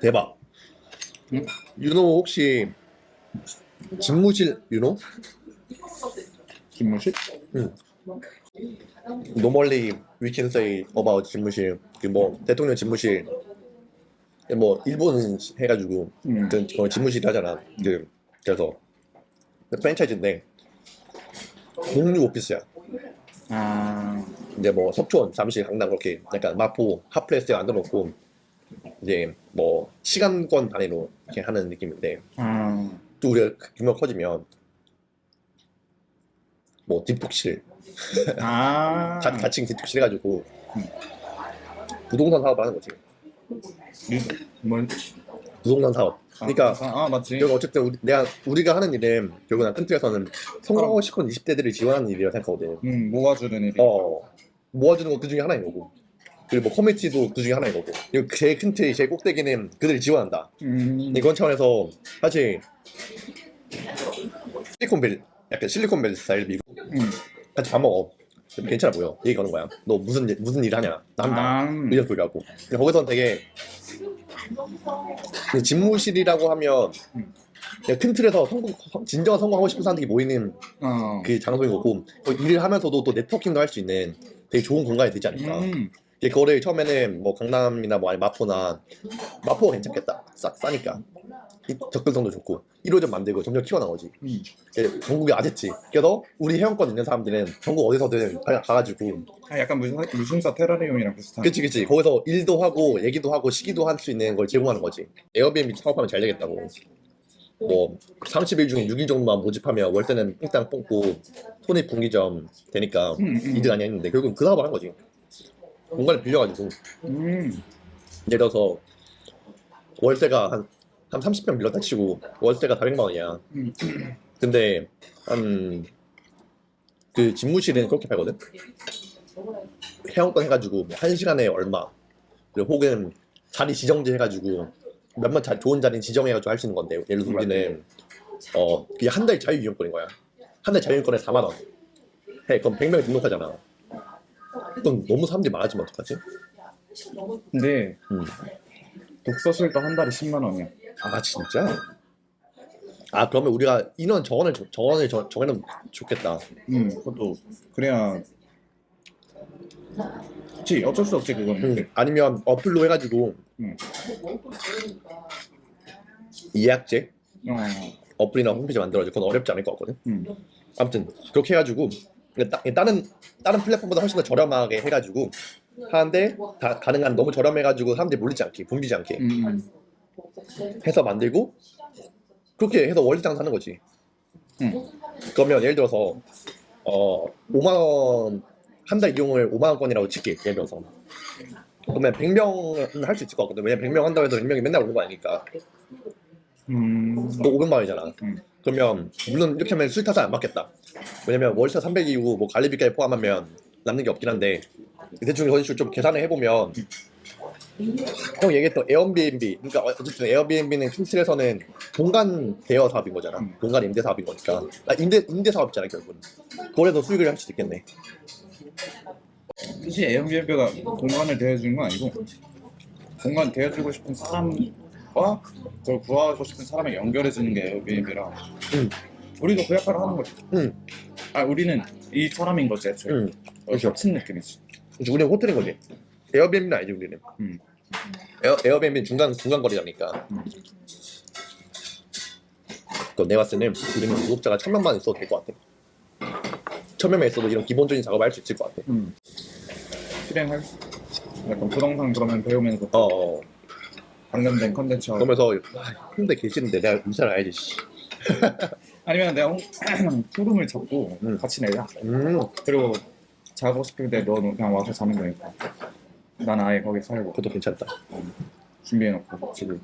대박. 응? 윤호 혹시 집무실 윤호? 김무식? Normally we can say about 집무실 그뭐 대통령 집무실 뭐 일본 해가지고 음. 그 거기 집무실 하잖아. 그 그래서 프랜차이즈인데 공유 오피스야. 아, 이제 뭐 석촌, 잠실, 강남 그렇게 약간 마포 핫플레스에 만들어놓고 이제 뭐 시간권 단위로 이렇게 하는 느낌인데 아, 또 우리가 규모 가 커지면 뭐 뒷북실, 아. 가, 가칭 뒷북실 해가지고 음. 부동산 사업을 하는 거지. 리- 뭘? 부동산 사업. 그러니까 아, 아, 맞지. 결국 어쨌든 우리, 내가 우리가 하는 일은 결국 난 큰 틀에서는 성공하고 싶은 20대들을 지원하는 일이라고 생각하거든. 음, 모아주는 일이. 어 모아주는 거그 중에 하나인 거고. 그리고 뭐 커뮤니티도 그 중에 하나인 거고. 그리고 제일 큰 틀이 제일 꼭대기는 그들을 지원한다. 음, 이건 차원에서 사실 실리콘밸리 약간 실리콘밸리 스타일 미국 음. 같이 밥 먹어. 좀 괜찮아 보여. 얘기 거는 거야. 너 무슨 일- 무슨 일 하냐? 나 한다. 아, 이런 소리하고. 근데 거기선 되게 근데 집무실이라고 하면 음. 그냥 큰 틀에서 성공 진정한 성공하고 싶은 사람들이 모이는 어. 그 장소인 거고 또 일을 하면서도 또 네트워킹도 할 수 있는 되게 좋은 공간이 되지 않을까. 음, 이제 그거를 처음에는 뭐 강남이나 뭐 아니 마포나 마포가 괜찮겠다. 싸, 싸니까 이- 접근성도 좋고 1호점 만들고 점점 키워나오지. 음. 이제 전국에 아재치. 그래서 우리 회원권 있는 사람들은 전국 어디서든 가- 가가지고 아, 약간 무슨 무슨사 테라리움이랑 비슷한. 그치 그치 거기서 일도 하고 얘기도 하고 시기도 할 수 있는 걸 제공하는 거지. 에어비앤비 사업하면 잘 되겠다고. 뭐 30일 중에 6일 정도만 모집하면 월세는 일단 뽑고 손익 분기점 되니까 음, 음. 이득 아니야 했는데 결국은 그 사업을 한 거지. 공간을 빌려가지고 음, 예를 들어서 월세가 한, 한 30평 빌렸다 치고 월세가 400만 원이야. 음. 근데 한그 집무실은 그렇게 팔거든. 회원권 해가지고 뭐한 시간에 얼마. 그리고 혹은 자리 지정제 해가지고 몇몇 자, 좋은 자리 지정해가지고 할 수 있는 건데 예를 들어 우리는 어 그게 한 달 자유 이용권인 거야. 한 달 자유 이용권에 4만 원. 해 그럼 100명 등록하잖아. 그럼 너무 사람들이 많아지면 어떡하지? 근데 음. 독서실도 한 달에 10만 원이야. 아 진짜? 아 그러면 우리가 인원 정원을 정- 정원을 정, 정해놓으면 좋겠다. 음, 그것도 그래야. 그치, 어쩔 수 없지 그건. 음, 아니면 어플로 해가지고 음. 예약제 어, 어플이나 홈페이지 만들어줘. 그건 어렵지 않을 것 같거든. 음. 아무튼 그렇게 해가지고 따, 다른 다른 플랫폼보다 훨씬 더 저렴하게 해가지고 하는데 다 가능한 너무 저렴해가지고 사람들이 몰리지 않게 붐비지 않게 음, 음. 해서 만들고 그렇게 해서 월세 장사하는 거지. 음. 그러면 예를 들어서 어 5만 원 한 달 이용을 5만 원권이라고 칠게 예를 들어서 그러면 100명은 할 수 있을 것 같거든. 왜냐면 100명 한다고 해도 100명이 맨날 오는 거 아니니까 음. 또 500만 원이잖아. 음. 그러면 물론 이렇게 하면 수익 타산 안 맞겠다. 왜냐면 월세 300이고 뭐 관리비까지 포함하면 남는 게 없긴 한데 대충 식으로 좀 계산을 해보면 형 얘기했던 에어비앤비 그러니까 어쨌든 에어비앤비는 킹스에서는 공간 대여 사업인 거잖아. 음. 공간 임대 사업인 거니까 아, 임대 임대 사업이잖아 결국은. 그래서 수익을 할 수도 있겠네. 굳이 에어비앤비가 공간을 대여주는 건 아니고 공간 대여주고 싶은 사람과 그걸 구하고 싶은 사람을 연결해 주는 게 에어비앤비라 음. 우리도 그 역할을 하는 거지 음. 아 우리는 이 사람인 거지 애초에 응. 어, 그렇죠. 겹친 느낌이지 그래서 우리는 호텔인 거지. 에어비앤비는 아니지 우리는. 음. 에어 에어비앤비는 중간 중간 거리라니까. 음. 그럼 내가 봤을 때는 우리는 구독자가 천 명만 있어도 될 것 같아. 천 명만 있어도 이런 기본적인 작업을 할 수 있을 것 같아. 음. 실행할 수- 약간 부동산 그러면 배우면서 어, 어. 관련된 컨텐츠 하고 그러면서 아, 혼자 계시는데 내가 가야지. 씨. 아니면 내가 투룸을 잡고 음. 같이 내자. 음, 그리고 자고 싶을 때 너는 그냥 와서 자면 되니까. 난 아예 거기 살고. 그것도 괜찮다. 준비해놓고. 지금